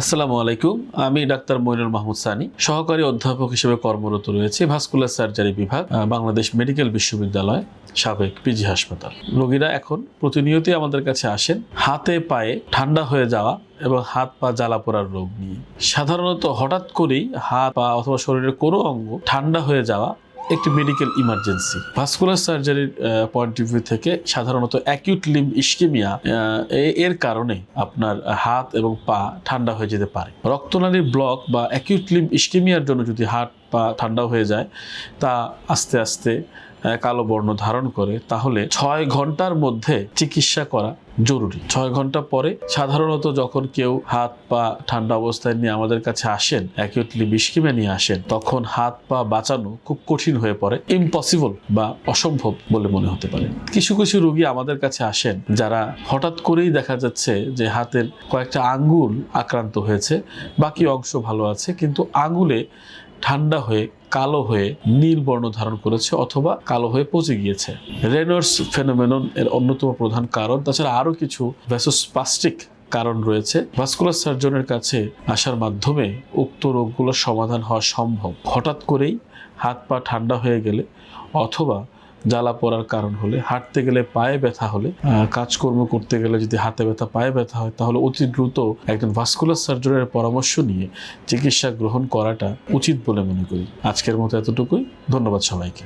আসসালামু আলাইকুম, আমি ডাক্তার মইনুল মাহমুদ সানি, সহকারী অধ্যাপক হিসেবে কর্মরত রয়েছে ভাস্কুলার সার্জারি বিভাগ বাংলাদেশ মেডিকেল বিশ্ববিদ্যালয়, সাবেক পিজি হাসপাতাল। রোগীরা এখন প্রতিনিয়তই আমাদের কাছে আসেন, হাতে পায়ে ঠান্ডা হয়ে যাওয়া এবং হাত পা জ্বালা পোড়ার রোগ নিয়ে। সাধারণত হঠাৎ করেই হাত পা অথবা শরীরের কোনো অঙ্গ ঠান্ডা হয়ে যাওয়া একটি মেডিকেল ইমার্জেন্সি ভাস্কুলার সার্জারির পয়েন্ট অফ ভিউ থেকে সাধারণত অ্যাকিউট লিম্ব ইস্কেমিয়া এর কারণে আপনার হাত এবং পা ঠান্ডা হয়ে যেতে পারে। রক্তনালীর ব্লক বা অ্যাকিউট লিম্ব ইস্কেমিয়ার জন্য যদি হাত, পা ঠান্ডা হয়ে যায়, তা আস্তে আস্তে কালো বর্ণ ধারণ করে, তাহলে ছয় ঘণ্টার মধ্যে চিকিৎসা করা জরুরি। ছয় ঘণ্টা পরে সাধারণত যখন কেউ হাত, পা ঠান্ডা অবস্থায় নিয়ে আমাদের কাছে আসেন অ্যাকিউটলি বিষকিমে নিয়ে আসেন, তখন হাত, পা বাঁচানো খুব কঠিন হয়ে পড়ে। ইম্পসিবল বা অসম্ভব বলে মনে হতে পারে। কিছু কিছু রুগী আমাদের কাছে আসেন, যারা হঠাৎ করেই দেখা যাচ্ছে যে হাতের কয়েকটা আঙ্গুল আক্রান্ত হয়েছে, বাকি অংশ ভালো আছে, কিন্তু আঙ্গুলে ঠান্ডা হয়ে, কালো হয়ে নীল বর্ণ ধারণ করেছে অথবা কালো হয়ে পচে গিয়েছে। রেনার্স ফেনোমেনন এর অন্যতম প্রধান কারণ, তাছাড়া আরও কিছু ভ্যাসোস্পাস্টিক কারণ রয়েছে। ভাস্কুলার সার্জনের কাছে আসার মাধ্যমে উক্ত রোগগুলোর সমাধান হওয়া সম্ভব। হঠাৎ করেই হাত পা ঠান্ডা হয়ে গেলে অথবা জ্বালা পড়ার কারণ হলে, হাঁটতে গেলে পায়ে ব্যথা হলে কাজকর্ম করতে গেলে যদি হাতে ব্যথা, পায়ে ব্যথা হয়, তাহলে অতি দ্রুত একজন ভাস্কুলার সার্জনের পরামর্শ নিয়ে চিকিৎসা গ্রহণ করাটা উচিত বলে মনে করি। আজকের মতো এতটুকুই। ধন্যবাদ সবাইকে।